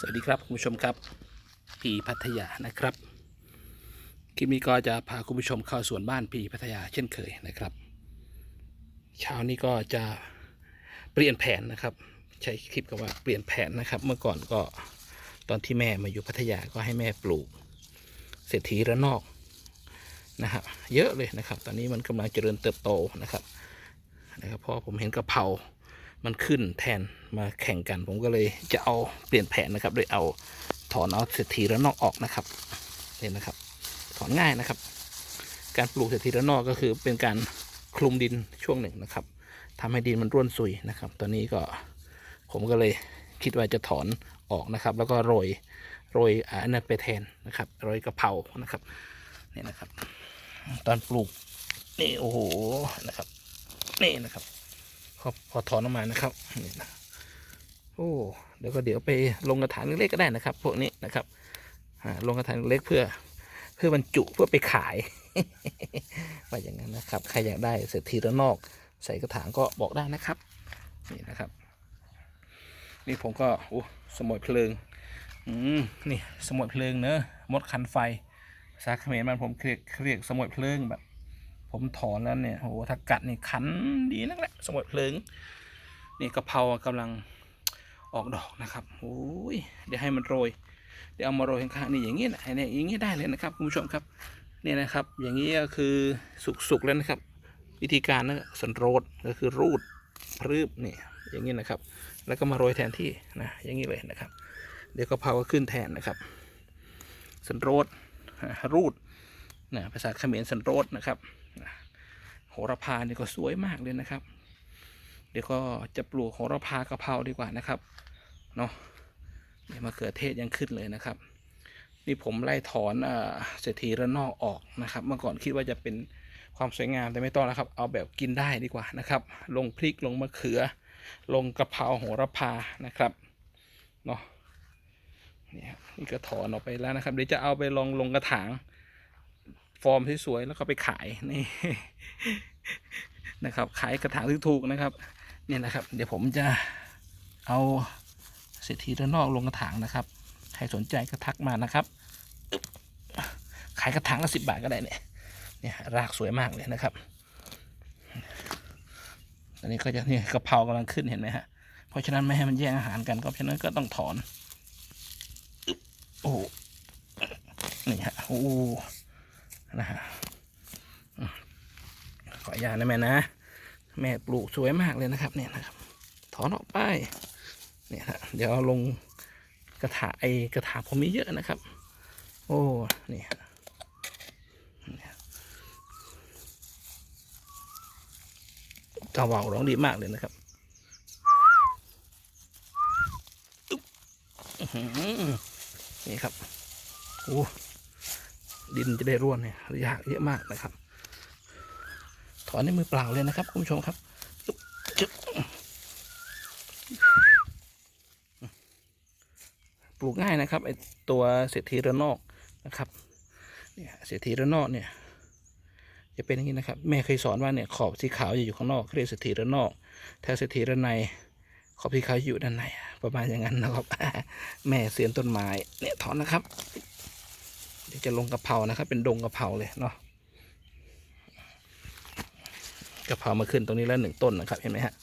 สวัสดีครับคุณผู้ชมครับพีพัทยานะครับคลิปนี้ก็จะพาคุณผู้ชมเข้าสวนบ้านพีพัทยาเช่นเคยนะครับ เช้านี้ก็จะเปลี่ยนแผนนะครับ ใช้คลิปกับว่าเปลี่ยนแผนนะครับ เมื่อก่อนก็ตอนที่แม่มาอยู่พัทยาก็ให้แม่ปลูกเศรษฐีระนอกนะครับเยอะเลยนะครับ ตอนนี้มันกำลังเจริญเติบโตนะครับนะครับพราะผมเห็นกระเพรา มันขึ้นแทนมาแข่งกัน ผมก็เลยจะเอาเปลี่ยนแผนนะครับ โดยเอาถอนเอาเศรษฐีระนอกออกนะครับเนี่ยนะครับ ถอนง่ายนะครับ การปลูกเศรษฐีระนอกก็คือเป็นการคลุมดินช่วงหนึ่งนะครับทำให้ดินมันร่วนซุยนะครับ ตอนนี้ก็ผมก็เลยคิดว่าจะถอนออกนะครับ แล้วก็โรยโรยอันนั้นไปแทนนะครับโรยกระเพรานะครับนี่นะครับ ตอนปลูกนี่โอ้โหนะครับ นี่นะครับ พอพอถอนออกมานะครับนี่นะโอ้เดี๋ยวก็เดี๋ยวไปลงกระถางเล็กก็ได้นะครับ พวกนี้นะครับลงกระถางเล็กเพื่อเพื่อบรรจุเพื่อไปขายว่าอย่างนั้นนะครับ ใครอยากได้เศรษฐีระนอก ใส่กระถางก็บอกได้นะครับนี่นะครับ นี่ผมก็โอ้สมอยเพลิงอืมนี่สมอยเพลิงเนอะมดคันไฟภาษาเขมรมันผมเครียกเครียกสมอยเพลิงแบบ ผมถอนแล้วเนี่ยโอ้โหถ้ากัดนี่คันดีนักแหละสมุดเพลิงนี่กะเพรากำลังออกดอกนะครับโอ้ยเดี๋ยวให้มันโรย เดี๋ยวเอามาโรยข้างๆนี่อย่างนี้นะเนี่ยอย่างนี้ได้เลยนะครับคุณผู้ชมครับเนี่ยนะครับ อย่างนี้ก็คือสุกๆแล้วนะครับ วิธีการนะสันโรดก็คือรูดพรืบนี่อย่างนี้นะครับ แล้วก็มาโรยแทนที่นะอย่างนี้เลยนะครับ เดี๋ยวกะเพราก็ขึ้นแทนนะครับสันโรดรูดนะภาษาเขมรสันโรดนะครับ โหระพาเนี่ก็สวยมากเลยนะครับ เดี๋ยวก็จะปลูกโหระพากะเพราดีกว่านะครับเนาะเดี๋ยวมะเขือเทศยังขึ้นเลยนะครับ นี่ผมไล่ถอนเศรษฐีระนอกออกนะครับ เมื่อก่อนคิดว่าจะเป็นความสวยงามแต่ไม่ต้องแล้วครับ เอาแบบกินได้ดีกว่านะครับ ลงพริกลงมะเขือ ลงกะเพราโหระพานะครับเนาะนี่นี่ก็ถอนออกไปแล้วนะครับเดี๋ยวจะเอาไปลองลงกระถาง ฟอร์มสวยๆแล้วก็ไปขายนี่นะครับ ขายกระถางถูกๆนะครับเนี่ยนะครับ เดี๋ยวผมจะเอาเศรษฐีระนนอกลงกระถางนะครับ ใครสนใจก็ทักมานะครับ ขายกระถางละสิบบาทก็ได้เนี่ยเนี่ยรากสวยมากเลยนะครับตอนนี้ก็จะเนี่ยกะเพรากำลังขึ้นเห็นไหมฮะเพราะฉะนั้นไม่ให้มันแย่งอาหารกันก็เพราะฉะนั้นก็ต้องถอน โอ้โหนี่ฮะโอ้ นะฮะขออนุญาตนะแม่นะ แม่ปลูกสวยมากเลยนะครับ เนี่ยนะครับ ถอนออกไปเนี่ยฮะเดี๋ยวลงกระถาไอกระถางผมมีเยอะนะครับ โอ้นี่ฮะเนี่ยกระว่าวร้องดีมากเลยนะครับนี่ครับโอ้ ดินจะได้ร่วนเนี่ยยากเยอะมากนะครับ ถอนในมือเปล่าเลยนะครับ คุณผู้ชมครับจึ๊บจึ๊บปลูกง่ายนะครับไอตัวเศรษฐีระนอกนะครับเนี่ยเศรษฐีระนอกเนี่ย จะเป็นอย่างนี้นะครับ แม่เคยสอนว่าเนี่ยขอบสีขาวจะอยู่ข้างนอกเรียกเศรษฐีระนอกถ้าเศรษฐีระในขอบสีขาวอยู่ด้านในประมาณอย่างนั้นนะครับ แม่เสียนต้นไม้เนี่ยถอนนะครับ เดี๋ยวจะลงกระเพรานะครับ เป็นดงกระเพราเลยเนาะกระเพรามาขึ้นตรงนี้แล้วหนึ่งต้นนะครับเห็นไหมฮะ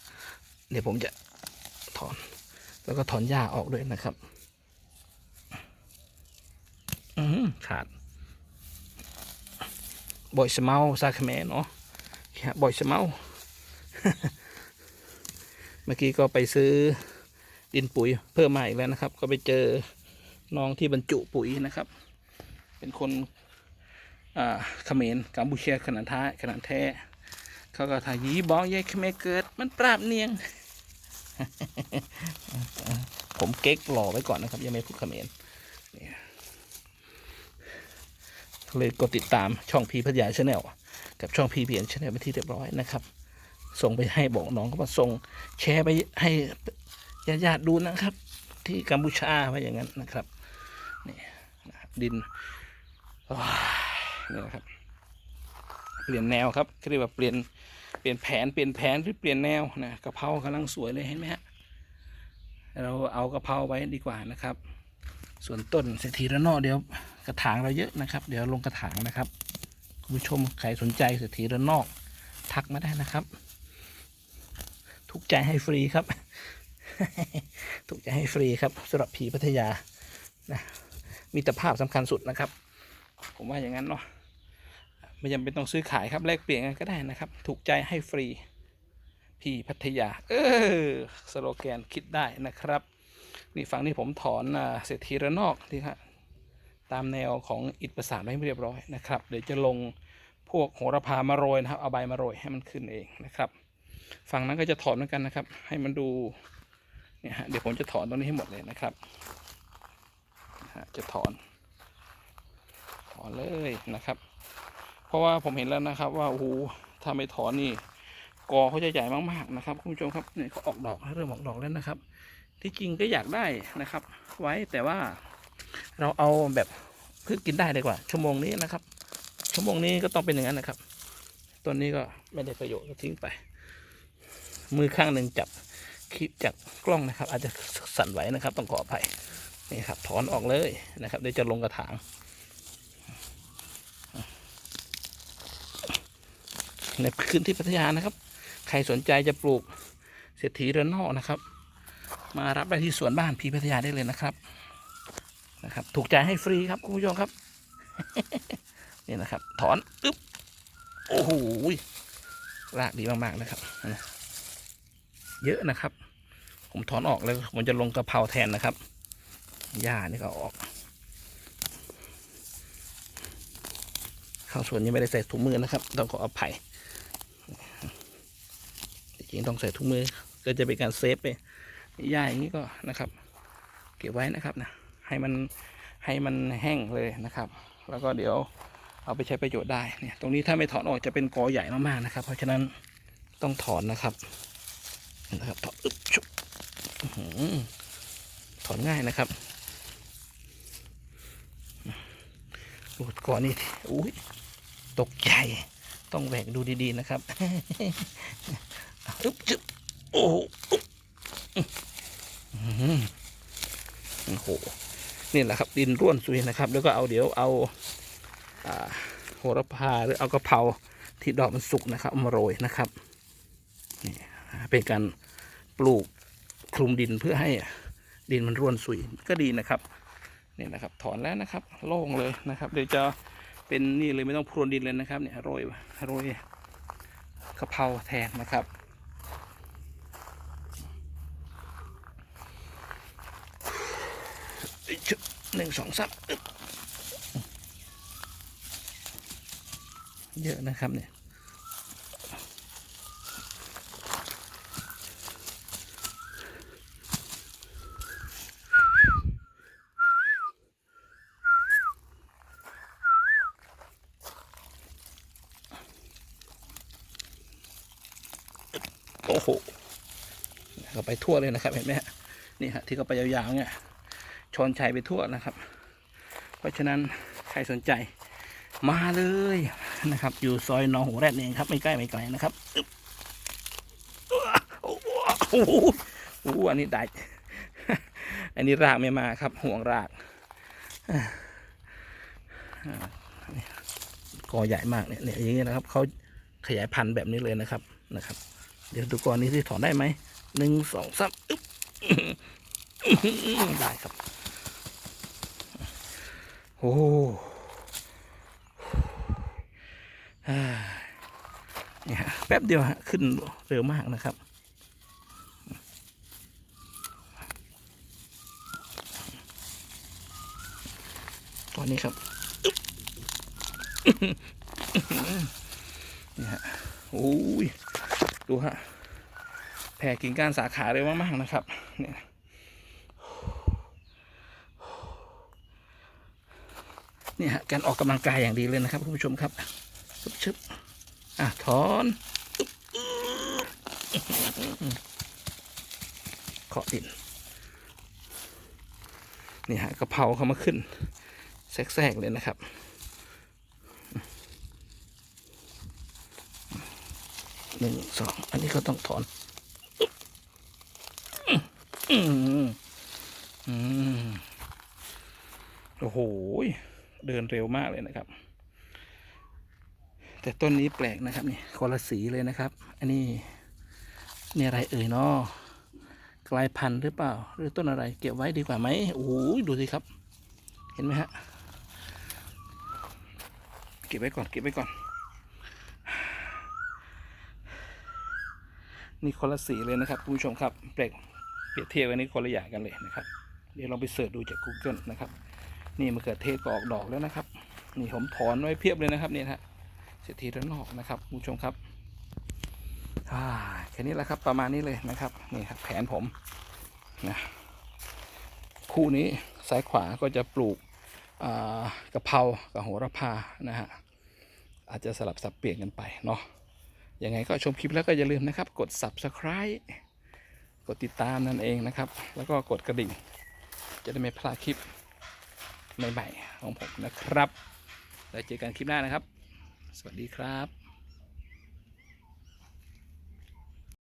เดี๋ยวผมจะถอน แล้วก็ถอนหญ้าออกด้วยนะครับ อือหือขาดบ่อยสเมาซาคเมเนาะบ่อยสเมาเมื่อกี้ก็ไปซื้อดินปุ๋ยเพิ่มมาอีกแล้วนะครับ ก็ไปเจอน้องที่บรรจุปุ๋ยนะครับ เป็นคนเขมรกัมพูชาขนาดท้ายขนาดแท้เขาก็ถ่ายยีบ้อกยายเขมรเกิด มันปราบเนียง ผมเก๊กหล่อไว้ก่อนนะครับ ยังไม่พูดเขมรเนี่ยเลยกดติดตามช่องพีพัทยาชาแนลกับช่องพีเพียนชาแนลไปที่เรียบร้อยนะครับ ส่งไปให้บอกน้องก็มาส่งแชร์ไปให้ญาติๆดูนะครับ ที่กัมพูชาว่าอย่างนั้นนะครับนี่นะครับดิน นี่ครับ เปลี่ยนแนวครับเรียกว่าเปลี่ยนเปลี่ยนแผนเปลี่ยนแผนหรือเปลี่ยนแนวนะกะเพรากำลังสวยเลยเห็นไหมฮะเราเอากะเพราไว้ดีกว่านะครับ ส่วนต้นเศรษฐีระนอกเดี๋ยวกระถางเราเยอะนะครับ เดี๋ยวลงกระถางนะครับคุณผู้ชมใครสนใจเศรษฐีระนอก ทักมาได้นะครับ ทุกใจให้ฟรีครับ ทุกใจให้ฟรีครับสำหรับผีพัทยานะมีแต่ภาพสำคัญสุดนะครับ ผมว่าอย่างนั้นเนาะไม่จำเป็นต้องซื้อขายครับแลกเปลี่ยนกันก็ได้นะครับ ถูกใจให้ฟรีพี่พัทยา เออสโลแกนคิดได้นะครับ นี่ฝั่งนี้ผมถอนเศรษฐีระนอกนี่ครับตามแนวของอิฐประสานไว้เรียบร้อยนะครับ เดี๋ยวจะลงพวกโหระพามาโรยนะครับ เอาใบมาโรยให้มันขึ้นเองนะครับ ฝั่งนั้นก็จะถอนเหมือนกันนะครับ ให้มันดูเนี่ยฮะเดี๋ยวผมจะถอนตรงนี้ให้หมดเลยนะครับจะถอน เลยนะครับ เพราะว่าผมเห็นแล้วนะครับ ว่าโอ้โหถ้าไม่ถอนนี่กอเขาจะใหญ่มากๆนะครับคุณผู้ชมครับเนี่ยเขาออกดอกเริ่มออกดอกแล้วนะครับ ที่จริงก็อยากได้นะครับ ไว้แต่ว่าเราเอาแบบพิ่งกินได้ดีกว่า ชั่วโมงนี้นะครับ ชั่วโมงนี้ก็ต้องเป็นอย่างนั้นนะครับต้นนี้ก็ไม่ได้ประโยชน์ก็ทิ้งไป มือข้างหนึ่งจับคลิปจากกล้องนะครับ อาจจะสั่นไหวนะครับ ต้องขออภัยนี่ครับถอนออกเลยนะครับเดี๋ยวจะลงกระถาง ในพื้นที่พัทยานะครับ ใครสนใจจะปลูกเศรษฐีเรือนนอกนะครับ มารับได้ที่สวนบ้านพีพัทยาได้เลยนะครับนะครับ ถูกใจให้ฟรีครับคุณผู้ชมครับนี่นะครับ ถอนอึ๊บโอ้โหรากดีมากๆนะครับ เยอะนะครับ ผมถอนออกแล้วผมจะลงกระเพราแทนนะครับหญ้านี่ก็ออกข้าวสวนยังไม่ได้ใส่ถุงมือนะครับ ต้องขออภัย ริงต้องใส่ถุงมือ ก็จะเป็นการเซฟไปหญ้าอย่างนี้ก็นะครับ เก็บไว้นะครับนะให้มันให้มันแห้งเลยนะครับ แล้วก็เดี๋ยวเอาไปใช้ประโยชน์ได้เนี่ยตรงนี้ถ้าไม่ถอนออกจะเป็นกอใหญ่มากๆนะครับ เพราะฉะนั้นต้องถอนนะครับนะครับถอนอึ๊บชุบถอนง่ายนะครับดูก่อนนี่อุ้ยตกใจ ต้องแหวกดูดีๆนะครับอึ๊บจึ๊บโอ้โหโอ้โหนี่แหละครับ ดินร่วนซุยนะครับ แล้วก็เอาเดี๋ยวเอาโหระพาหรือเอากระเพราที่ดอกมันสุกนะครับมาโรยนะครับนี่เป็นการปลูกคลุมดินเพื่อให้ดินมันร่วนซุยก็ดีนะครับนี่นะครับ ถอนแล้วนะครับ โล่งเลยนะครับ เดี๋ยวจะ เป็นนี่เลยไม่ต้องพรวนดินเลยนะครับเนี่ยโรยโรยกะเพราแทนนะครับ หนึ่งสองสามเยอะนะครับเนี่ย โอ้โหก็ไปทั่วเลยนะครับเห็นไหมฮะนี่ฮะที่เขาไปยาวๆเนี่ยชนชัยไปทั่วนะครับ เพราะฉะนั้นใครสนใจมาเลยนะครับ อยู่ซอยหนองหูแรดเองครับ ไม่ใกล้ไม่ไกลนะครับอึ๊บโอ้โหโอ้โหอันนี้ได้อันนี้รากไม่มาครับ ห่วงรากอ่ากอใหญ่มากเนี่ยเนี่ยอย่างนี้นะครับเขาขยายพันธุ์แบบนี้เลยนะครับนะครับ เดี๋ยวดูกรนี้ที่ถอนได้ไหมหนึ่งสองสามอึ๊บได้ครับ โอ้เนี่ยฮะแป๊บเดียวฮะขึ้นเร็วมากนะครับตอนนี้ครับอึ๊บนี่ฮะโอ้ย ดูฮะแผ่กิ่งก้านสาขาเร็วมาก ๆ นะครับเนี่ยนี่ฮะการออกกำลังกายอย่างดีเลยนะครับคุณผู้ชมครับชึบชึบอะถอนเคาะดินนี่ฮะกระเพราเขามาขึ้นแทรกๆเลยนะครับ หนึ่งสองอันนี้ก็ต้องถอนโอ้โห เดินเร็วมากเลยนะครับ แต่ต้นนี้แปลกนะครับนี่คนละสีเลยนะครับ อันนี้นี่อะไรเอ่ยเนาะกลายพันธุ์หรือเปล่า หรือต้นอะไร เก็บไว้ดีกว่าไหมโอ้ยดูสิครับ เห็นไหมฮะ เก็บไว้ก่อน เก็บไว้ก่อน นี่คนละสีเลยนะครับคุณผู้ชมครับแปลกเปรียบเทียบกันนี่คนละอย่างกันเลยนะครับ เดี๋ยวลองไปเสิร์ชดูจาก Google นะครับ นี่มะเขือเทศก็ออกดอกแล้วนะครับ นี่ผมถอนไว้เพียบเลยนะครับเนี่ยฮะเศรษฐีระนอกนะครับคุณผู้ชมครับอ่าแค่นี้แหละครับประมาณนี้เลยนะครับนี่ครับแผนผมนะคู่นี้ซ้ายขวาก็จะปลูกกะเพรากับโหระพานะฮะอาจจะสลับสับเปลี่ยนกันไปเนาะ ยังไงก็ชมคลิปแล้วก็อย่าลืมนะครับ กด subscribe กดติดตามนั่นเองนะครับ แล้วก็กดกระดิ่ง จะได้ไม่พลาดคลิปใหม่ๆของผมนะครับ แล้วเจอกันคลิปหน้านะครับ สวัสดีครับ